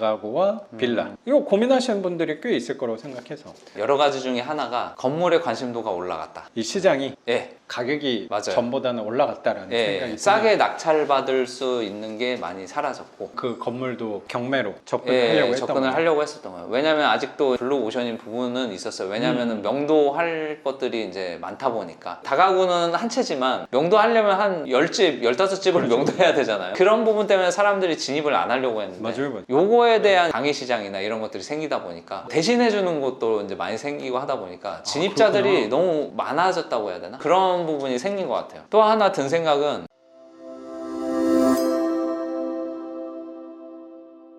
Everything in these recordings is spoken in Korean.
다가구와 빌라. 이거 고민하시는 분들이 꽤 있을 거라고 생각해서 여러 가지 중에 하나가 건물의 관심도가 올라갔다. 이 시장이 예, 가격이 맞아요. 전보다는 올라갔다라는 예, 생각이 싸게 낙찰받을 수 있는 게 많이 사라졌고 그 건물도 경매로 접근하려고 예, 했던 접근을 거예요. 하려고 했었던 거예요. 왜냐하면 아직도 블루 오션인 부분은 있었어요. 왜냐하면 음. 명도할 것들이 이제 많다 보니까 다가구는 한 채지만 명도하려면 한 10집, 15집을 그렇죠. 명도해야 되잖아요. 그런 부분 때문에 사람들이 진입을 안 하려고 했는데 맞아요, 맞아요. 요거 에 대한 강의 시장이나 이런 것들이 생기다 보니까 대신해 주는 곳도 이제 많이 생기고 하다 보니까 진입자들이 아, 그렇구나. 너무 많아졌다고 해야 되나? 그런 부분이 생긴 것 같아요. 또 하나 든 생각은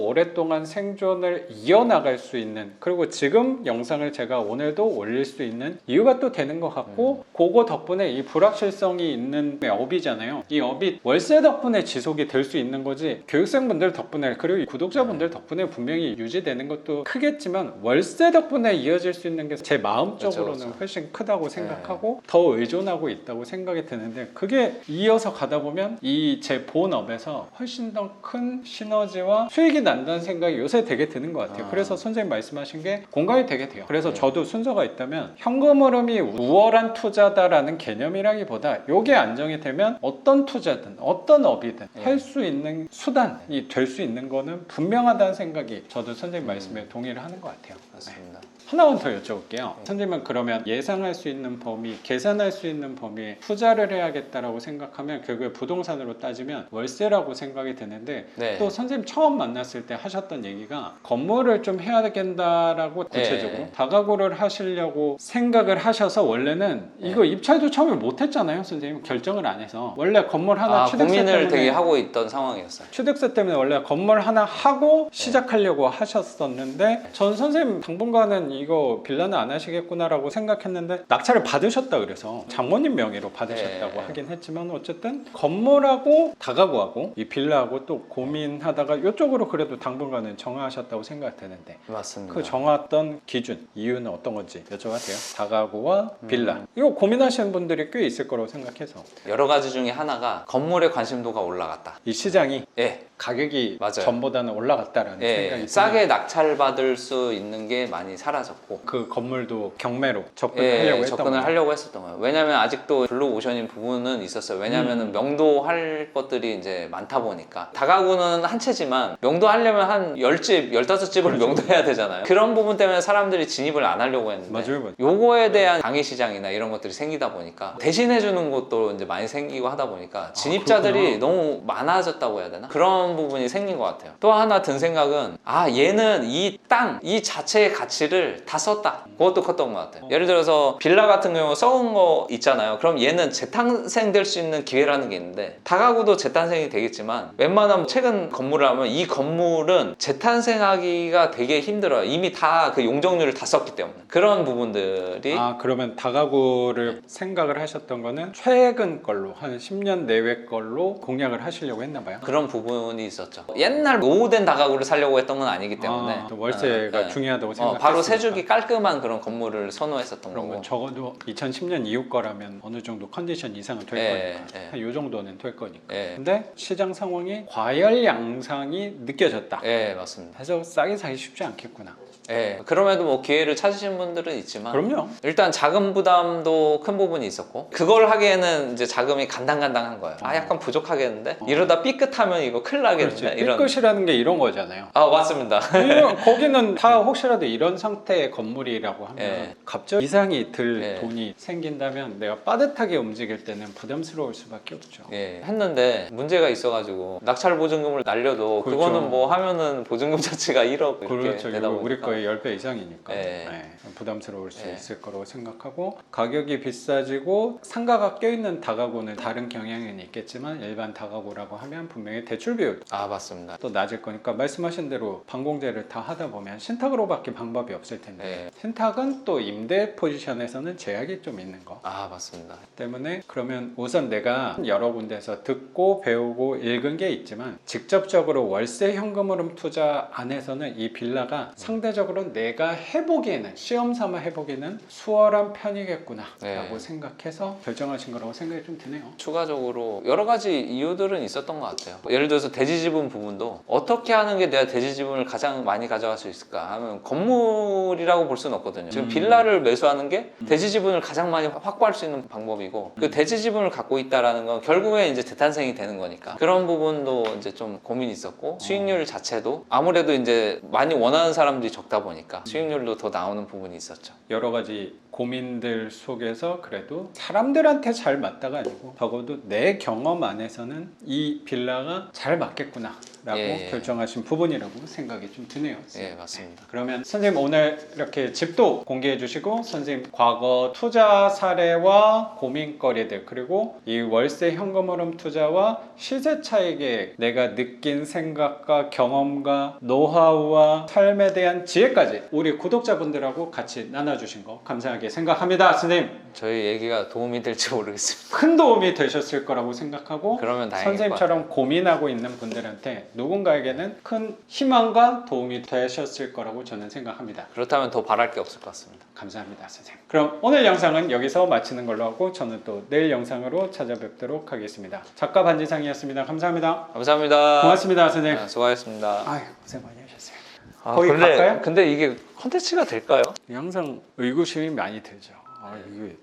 오랫동안 생존을 이어나갈 수 있는 그리고 지금 영상을 제가 오늘도 올릴 수 있는 이유가 또 되는 것 같고 그거 덕분에 이 불확실성이 있는 업이잖아요. 이 업이 월세 덕분에 지속이 될 수 있는 거지 교육생분들 덕분에 그리고 이 구독자분들 덕분에 분명히 유지되는 것도 크겠지만 월세 덕분에 이어질 수 있는 게 제 마음적으로는 그렇죠, 그렇죠. 훨씬 크다고 생각하고 더 의존하고 있다고 생각이 드는데 그게 이어서 가다 보면 이 제 본업에서 훨씬 더 큰 시너지와 수익이 난다는 생각이 요새 되게 드는 것 같아요. 아. 그래서 선생님 말씀하신 게 공감이 되게 돼요. 그래서 네. 저도 순서가 있다면 현금 흐름이 우월한 투자다라는 개념이라기보다 요게 안정이 되면 어떤 투자든 어떤 업이든 네. 할수 있는 수단이 될 수 있는 거는 분명하다는 생각이 저도 선생님 말씀에 동의를 하는 것 같아요. 네. 맞습니다. 하나만 더 여쭤볼게요. 선생님은 그러면 예상할 수 있는 범위, 계산할 수 있는 범위에 투자를 해야겠다라고 생각하면 결국에 부동산으로 따지면 월세라고 생각이 드는데 네. 또 선생님 처음 만났을 때 하셨던 얘기가 건물을 좀 해야 되겠다라고 구체적으로 네. 다가구를 하시려고 생각을 하셔서 원래는 네. 이거 입찰도 처음에 못했잖아요, 선생님 결정을 안 해서 원래 건물 하나 아, 취득세 고민을 때문에 되게 하고 있던 상황이었어요. 취득세 때문에 원래 건물 하나 하고 시작하려고 하셨었는데 전 선생님 당분간은 이거 빌라는 안 하시겠구나라고 생각했는데 낙찰을 받으셨다 그래서 장모님 명의로 받으셨다고 네. 하긴 했지만 어쨌든 건물하고 다가구하고 이 빌라하고 또 고민하다가 이쪽으로 그래도 당분간은 정하셨다고 생각이 되는데 맞습니다. 그 정했던 기준 이유는 어떤 건지 여쭤봐도 돼요? 다가구와 빌라 이거 고민하시는 분들이 꽤 있을 거라고 생각해서 여러 가지 중에 하나가 건물의 관심도가 올라갔다. 이 시장이 예, 가격이 맞아요. 전보다는 올라갔다라는 예, 생각이 싸게 낙찰 받을 수 있는 게 많이 사라졌고 그 건물도 경매로 접근하려고 예, 했던 접근을 거예요. 하려고 했었던 거예요. 왜냐하면 아직도 블루 오션인 부분은 있었어요. 왜냐하면 음. 명도할 것들이 이제 많다 보니까 다가구는 한 채지만 명도하려면 한 10집, 15집을 그렇죠. 명도해야 되잖아요. 그런 부분 때문에 사람들이 진입을 안 하려고 했는데 맞아요. 요거에 대한 강의 시장이나 이런 것들이 생기다 보니까 대신해 주는 곳도 이제 많이 생기고 하다 보니까 진입자들이 아. 너무 많아졌다고 해야 되나? 그런 부분이 생긴 것 같아요. 또 하나 든 생각은 아 얘는 이 땅, 이 자체의 가치를 다 썼다. 그것도 컸던 것 같아요. 예를 들어서 빌라 같은 경우 써온 거 있잖아요. 그럼 얘는 재탄생될 수 있는 기회라는 게 있는데 다가구도 재탄생이 되겠지만 웬만하면 최근 건물을 하면 이 건물은 재탄생하기가 되게 힘들어요. 이미 다 그 용적률을 다 썼기 때문에 그런 부분들이 아 그러면 다가구를 생각을 하셨던 거는 최근 걸로 한 10년 내외 걸로 공략을 하시려고 했나 봐요. 그런 부분이 있었죠. 옛날 노후된 다가구를 살려고 했던 건 아니기 때문에 아, 또 월세가 어, 네. 중요하다고 어, 생각했으니까. 바로 세주기 깔끔한 그런 건물을 선호했었던 거고. 건 적어도 2010년 이후 거라면 어느 정도 컨디션 이상은 될 예, 거니까 예. 한요 정도는 될 거니까. 예, 근데 시장 상황이 과열 양상이 느껴졌다. 예, 맞습니다. 그래서 싸게 사기 쉽지 않겠구나. 예, 그럼에도 뭐 기회를 찾으신 분들은 있지만 그럼요. 일단 자금 부담도 큰 부분이 있었고 그걸 하기에는 이제 자금이 간당간당한 거예요. 아 약간 부족하겠는데 어. 이러다 삐끗하면 이거 큰일 그 렇지. 나겠는데 이런. 삐끗이라는 게 이런 거잖아요. 아 맞습니다. 이거- 거기는 다 혹시라도 이런 상태의 건물이라고 하면 예. 갑자기 이상이 들 예. 돈이 생긴다면 내가 빠듯하게 움직일 때는 부담스러울 수밖에 없죠. 예, 했는데 문제가 있어가지고 낙찰 보증금을 날려도 그 그렇죠. 거는뭐 하면은 보증금 자체가 1억 이렇게 그렇죠. 되다 이거 보니까 우리 거의 10배 이상이니까 예. 네, 부담스러울 수 예. 있을 거라고 생각하고 가격이 비싸지고 상가가 껴있는 다가구는 다른 경향은 있겠지만 일반 다가구라고 하면 분명히 대출 비 율아 맞습니다. 또 낮을 거니까 말씀하신 대로 방공제를 다 하다 보면 신탁으로밖에 방법이 없을 텐데 예. 신탁은 또 임대 포지션에서는 제약이 좀 있는 거 아 맞습니다. 때문에 그러면 우선 내가 여러 군데서 듣고 배우고 읽은 게 있지만 직접적으로 월세 현금 흐름 투자 안에서는 이 빌라가 상대적으로 내가 해보기에는 시험 삼아 해보기에는 수월한 편이겠구나 네. 라고 생각해서 결정하신 거라고 생각이 좀 드네요 추가적으로 여러 가지 이유들은 있었던 것 같아요. 예를 들어서 대지 지분 부분도 어떻게 하는 게 내가 대지 지분을 가장 많이 가져갈 수 있을까 하면 건물이라고 볼 수는 없거든요. 지금 음. 빌라를 매수하는 게 대지 지분을 가장 많이 확보할 수 있는 방법이고 그 대지 지분을 갖고 있다라는 건 결국에 이제 재탄생이 되는 거니까 그런 부분도 이제 좀 고민이 있었고 수익률 자체도 아무래도 이제 많이 원하는 사람들이 적다 보니까 수익률도 더 나오는 부분이 있었죠. 여러 가지 고민들 속에서 그래도 사람들한테 잘 맞다가 아니고 적어도 내 경험 안에서는 이 빌라가 잘 맞 겠구나 라고 예, 예. 결정하신 부분이라고 생각이 좀 드네요. 예, 맞습니다. 그러면 선생님 오늘 이렇게 집도 공개해 주시고 선생님 과거 투자 사례와 고민거리들 그리고 이 월세 현금 흐름 투자와 시세 차익에 내가 느낀 생각과 경험과 노하우와 삶에 대한 지혜까지 우리 구독자분들하고 같이 나눠주신 거 감사하게 생각합니다 선생님 저희 얘기가 도움이 될지 모르겠습니다. 큰 도움이 되셨을 거라고 생각하고 그러면 다행일 것 같아요. 선생님처럼 고민하고 있는 분들한테 누군가에게는 큰 희망과 도움이 되셨을 거라고 저는 생각합니다. 그렇다면 더 바랄 게 없을 것 같습니다. 감사합니다, 선생님. 그럼 오늘 영상은 여기서 마치는 걸로 하고 저는 또 내일 영상으로 찾아뵙도록 하겠습니다. 작가 반지상이었습니다. 감사합니다. 감사합니다. 고맙습니다, 선생님. 아, 수고하셨습니다. 아유, 고생 많이 하셨어요. 아, 거기 근데, 갈까요? 근데 이게 컨텐츠가 될까요? 항상 의구심이 많이 들죠. 아, 이게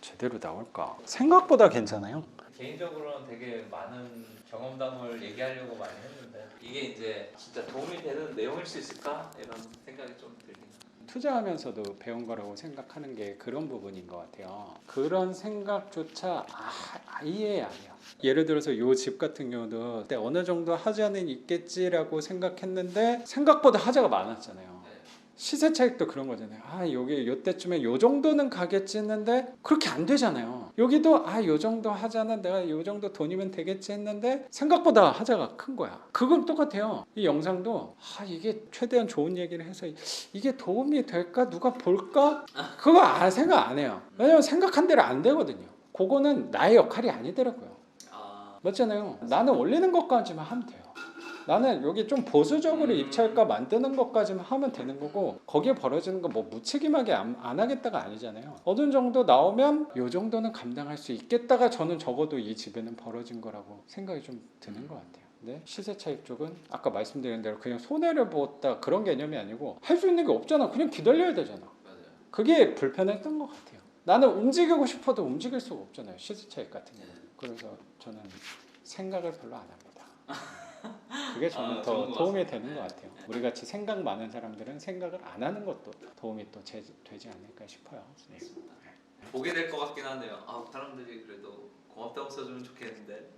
제대로 나올까? 생각보다 괜찮아요. 개인적으로는 되게 많은 경험담을 얘기하려고 많이 했는데 이게 이제 진짜 도움이 되는 내용일 수 있을까 이런 생각이 좀 들긴 해요. 투자하면서도 배운 거라고 생각하는 게 그런 부분인 것 같아요. 그런 생각조차 아, 아예 아니야. 예를 들어서 이집 같은 경우도 그때 어느 정도 하자는 있겠지라고 생각했는데 생각보다 하자가 많았잖아요. 시세 차익도 그런 거잖아요. 아 여기 요때쯤에 요 정도는 가겠지 했는데 그렇게 안 되잖아요. 여기도 아 요 정도 하자는 내가 요 정도 돈이면 되겠지 했는데 생각보다 하자가 큰 거야. 그건 똑같아요. 이 영상도 아 이게 최대한 좋은 얘기를 해서 이게 도움이 될까 누가 볼까 그거 아, 생각 안 해요. 왜냐면 생각한 대로 안 되거든요. 그거는 나의 역할이 아니더라고요. 아, 맞잖아요. 나는 올리는 것까지만 하면 돼요. 나는 여기 좀 보수적으로 음. 입찰가 만드는 것까지만 하면 되는 거고 거기에 벌어지는 거 뭐 무책임하게 안, 안 하겠다가 아니잖아요. 어느 정도 나오면 요 정도는 감당할 수 있겠다가 저는 적어도 이 집에는 벌어진 거라고 생각이 좀 드는 것 같아요. 근데 시세 차익 쪽은 아까 말씀드린 대로 그냥 손해를 보다 그런 개념이 아니고 할 수 있는 게 없잖아. 그냥 기다려야 되잖아. 맞아요. 그게 불편했던 것 같아요. 나는 움직이고 싶어도 움직일 수가 없잖아요. 시세 차익 같은 경우. 그래서 저는 생각을 별로 안 합니다. 그게 저는 아, 더 도움이 되는 것 같아요. 우리 같이 생각 많은 사람들은 생각을 안 하는 것도 도움이 또 제- 되지 않을까 싶어요. 네. 보게 될 것 같긴 하네요. 아, 사람들이 그래도 고맙다고 써주면 좋겠는데